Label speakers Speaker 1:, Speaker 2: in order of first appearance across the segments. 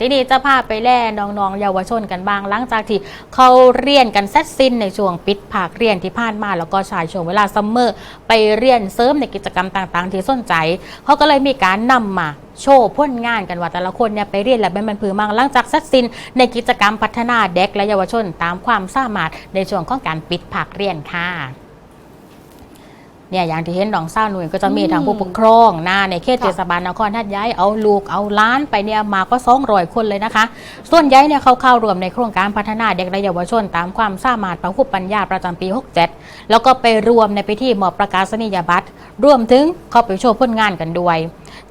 Speaker 1: ทีนี้จะพาไปแล่น้องๆเยาวชนกันบ้าง หลังจากที่เขาเรียนกันเสร็จสิ้นในช่วงปิดภาคเรียนที่ผ่านมา แล้วก็ชายช่วงเวลาซัมเมอร์ไปเรียนเสริมในกิจกรรมต่างๆ ที่สนใจ เขาก็เลยมีการนำมาโชว์ผลงานกันว่าแต่ละคนเนี่ยไปเรียนและเป็นมันผือมังหลังจากเสร็จสิ้นในกิจกรรมพัฒนาเด็กและเยาวชนตามความสามารถในช่วงของการปิดภาคเรียนค่ะ เนี่ยอย่างที่เห็นน้องเศร้าหนุ่ยก็จะมีทางผู้ปกครองนะในเขต
Speaker 2: ค่ะ
Speaker 1: เทศบาลนครทัดย้ายเอาลูกเอาล้านไปเนี่ยมาก็สองร้อยคนเลยนะคะ ส่วนใหญ่เนี่ยเขาเข้ารวมในโครงการพัฒนาเด็กและเยาวชน ตามความสามารถประคุปัญญาประจำปี 67 แล้วก็ไปรวมในพิธีมอบประกาศนียบัตรรวมถึงเข้าไปโชว์ผลงานกันด้วย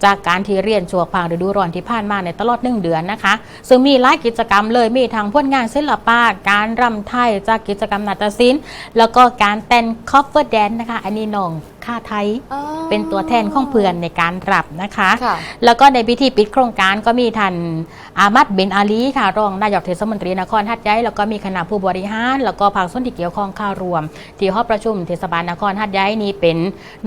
Speaker 1: จากการที่เรียนช่วงภาคฤดูร้อนที่ผ่านมาในตลอดหนึ่งเดือนนะคะ ซึ่งมีหลายกิจกรรมเลยมีทั้งผลงานศิลปะการรำไทยจากกิจกรรมนาฏศิลป์แล้วก็การเต้นคอฟเวอร์แดนนะคะ อันนี้น้องค่าไทย
Speaker 2: อ๋อ
Speaker 1: เป็นตัวแทนของเพื่อนในการรับนะคะ
Speaker 2: ค่ะ
Speaker 1: แล้วก็ในพิธีปิดโครงการก็มีท่านอามัดเบนอาลีค่ะรองนายกเทศมนตรีนครหัดใหญ่แล้วก็มีคณะผู้บริหาร แล้วก็ภาคส่วนที่เกี่ยวข้องเข้ารวม ที่ห้องประชุมเทศบาลนครหัดใหญ่นี้เป็น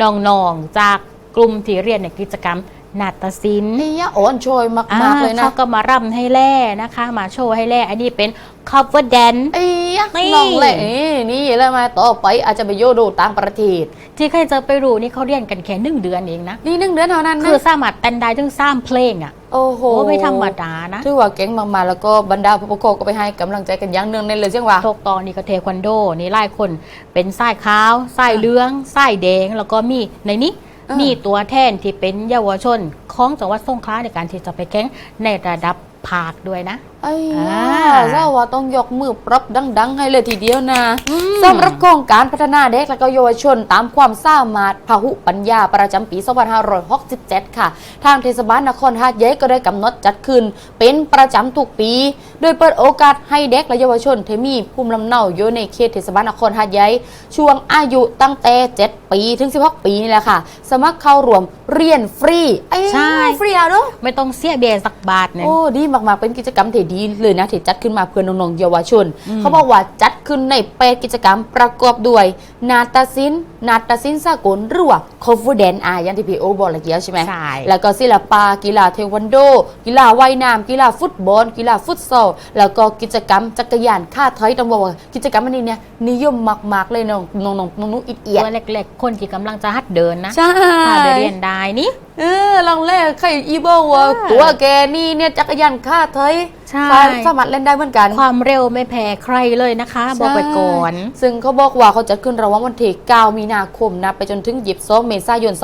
Speaker 1: น้องๆจากกลุ่มที่เรียนในกิจกรรม นาฏศิลป์
Speaker 2: นี่ยอ่อนโชยมากๆเลยนะ
Speaker 1: เขาก็มารำให้แล่นะคะ มาโชว์ให้แล่อันนี้เป็น cover dance
Speaker 2: ไอ้ยะ
Speaker 1: นี่
Speaker 2: น้องแหละนี่นี่แล้วมาต่อไปอาจจะไปโยดูต่างประเทศ
Speaker 1: ที่ใครจะไปรู้นี่เขาเรียนกันแค่หนึ่งเดือนเองนะ
Speaker 2: นี่หนึ่งเดือนเท่านั้นนะ
Speaker 1: คือสามารถเต้นได้ถึงสามเพลงอะ
Speaker 2: โอ้โห
Speaker 1: โอ้ไม่ธรรมดานะ
Speaker 2: ถือว่าเก่งมากๆแล้วก็บรรดาผู้ปกครองก็ไปให้กำลังใจกันอยังเนื่องในเลยเชียงว่า
Speaker 1: ทกตอนี่ก็เทควันโดนี่ไล่คนเป็นสายขาวสายเหลืองสายแดงแล้วก็มีในนี้
Speaker 2: อ่า
Speaker 1: นี่ตัวแทนที่เป็นเยาวชนของจังหวัดสงขลาในการที่จะไปแข่งในระดับ ภาคด้วยนะ
Speaker 2: ไอ้ย
Speaker 1: อ่า
Speaker 2: เจ้าว่าต้องยกมือปรับดัง ๆ ให้เลยทีเดียวนะสำหรับโครงการพัฒนาเด็กและก็เยาวชนตามความสามารถพหุปัญญาประจำปี 2567 ค่ะ ทางเทศบาลนครหาดใหญ่ก็ได้กำหนดจัดขึ้น เป็นประจำทุกปี โดยเปิดโอกาสให้เด็กและเยาวชนที่มีภูมิลำเนาอยู่ในเขตเทศบาลนครหาดใหญ่ช่วงอายุตั้งแต่ 7 ปีถึง 16 ปีนี่แหละค่ะ สมัครเข้ารวมเรียนฟรีไอ้ย
Speaker 1: ใช่
Speaker 2: ฟรีเอาเนาะ
Speaker 1: ไม่ต้องเสียเบียสักบาทเนี่ย
Speaker 2: โอ้ดีมากๆเป็นกิจกรรมที่ดีเลยนะที่จัดขึ้นมาเพื่อน้องๆเยาวชน
Speaker 1: อืม
Speaker 2: เขาบอกว่าจัดขึ้นในแปดกิจกรรมประกอบด้วย นาฏศิลป์นาฏศิลป์สากลหรือว่าคอฟฟูแดนอะอยันที่พี่โอบอกเมื่อกี้ใช่ไหม
Speaker 1: ใช่
Speaker 2: แล้วก็ศิลปะกีฬาเทควันโด กีฬาว่ายน้ำกีฬาฟุตบอล กีฬาฟุตซอลแล้วก็กิจกรรมจักรยานค่าถอยต้องบอกว่ากิจกรรมอันนี้เนี่ยนิยมมากๆเลยน้องน้องน้องน้องนุ๊กอิดเอียด
Speaker 1: ตัวเล็กๆคนที่กำลังจะหัดเดินนะ
Speaker 2: ใช่
Speaker 1: พาไปเรียนได้นี่
Speaker 2: เออลองเล่นใครอีโบว่า
Speaker 1: ใช่
Speaker 2: ตัวแกนี่เนี่ยจักรยานค่าถอย
Speaker 1: ใช่
Speaker 2: สามารถเล่นได้เหมือนกัน
Speaker 1: ความเร็วไม่แพ้ใครเลยนะคะ บอกไปก่อน
Speaker 2: ใช่ซึ่งเขาบอกว่าเขาจะขึ้นระหว่างวันที่ 9 มีนาคมนะไปจนถึง22เมษายน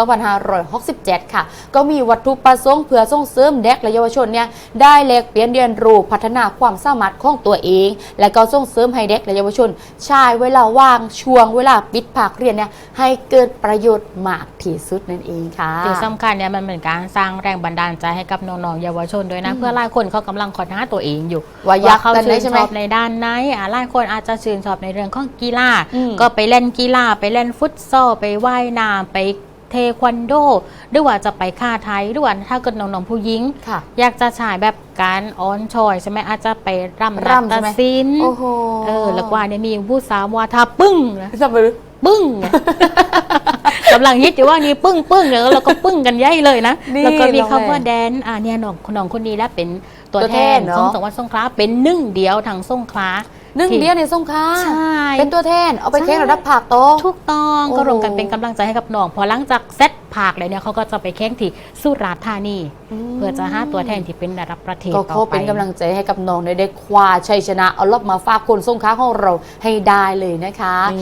Speaker 2: 2567 ค่ะ ก็มีวัตถุประสงค์เพื่อส่งเสริมเด็กและเยาวชนเนี่ยได้แลกเปลี่ยนเรียนรู้พัฒนาความสามารถของตัวเอง และก็ส่งเสริมให้เด็กและเยาวชนใช้เวลาว่างช่วงเวลาปิดภาคเรียนเนี่ยให้เกิดประโยชน์มากที่สุดนั่นเองค่ะ
Speaker 1: ที่สำคัญเนี่ยมันเป็นการสร้างแรงบันดาลใจให้กับน้องๆเยาวชนด้วยนะเพื่อหลายคนเขากำลังค้นหาตัวเองอยู่
Speaker 2: ว่าอยาก
Speaker 1: เขา
Speaker 2: กันได้
Speaker 1: ชื่น
Speaker 2: ใช่ไห
Speaker 1: ช
Speaker 2: ม
Speaker 1: อบในด้านไหนอะหลายคนอาจจะชื่นชอบในเรื่องของกีฬา
Speaker 2: อืม
Speaker 1: ก็ไปเล่นกีฬาไปเล่นฟุตซอลไปว่ายน้ำไปเทควันโดหรือว่าจะไปค่าไทยหรือว่าถ้าเกิดน้องๆผู้หญิง
Speaker 2: ค่ะ
Speaker 1: อยากจะฉายแบบการออนชอยใช่ไหมอาจจะไปรำนา
Speaker 2: รำใช่
Speaker 1: ฏ
Speaker 2: ไหม
Speaker 1: ศิลป์
Speaker 2: โอ้โห
Speaker 1: เออแล้วกว่าเนี่ยมีผู้สาววาทาปึ้งนะ
Speaker 2: ทำไมรู้
Speaker 1: ปึ้งไงกำลังฮิตอยู่ว่านี่ปึ้งปึ้งเนี่ยแล้วก็ปึ้งกันใหญ่เลยนะ
Speaker 2: นี่
Speaker 1: แล้วก็มี
Speaker 2: น้อง
Speaker 1: คำว่า
Speaker 2: แม่
Speaker 1: แดนอ่าเนี่ยน้องน้องคนนี้แล้วเป็นตัว
Speaker 2: ตัว
Speaker 1: แท
Speaker 2: แท
Speaker 1: น
Speaker 2: นเนอะ
Speaker 1: ของจังหวัดสงขลาเป็นหนึ่งเดียวทางสงขลา
Speaker 2: หนึ่ง
Speaker 1: ที่
Speaker 2: เดียวในสงขลา
Speaker 1: ใช่
Speaker 2: เป็นตัวแทนเอาไป
Speaker 1: ใช่
Speaker 2: แข่งระดับภาคโต
Speaker 1: ถูกต้อง
Speaker 2: โอ้
Speaker 1: ก็รวมกันเป็นกำลังใจให้กับน้องพอหลังจากเซตผากเลยเนี่ยเขาก็จะไปแข่งที่สุราษฎร์ธานีเพื่อจะหาตัวแทนที่เป็นระดับประเทศ
Speaker 2: ก็
Speaker 1: ต่
Speaker 2: เขา
Speaker 1: อไป
Speaker 2: เป็นกำลังใจให้กับน้องได้ได้คว้าชัยชนะ เอารอบมาฝากคนสงขลาของเราให้ได้เลยนะคะ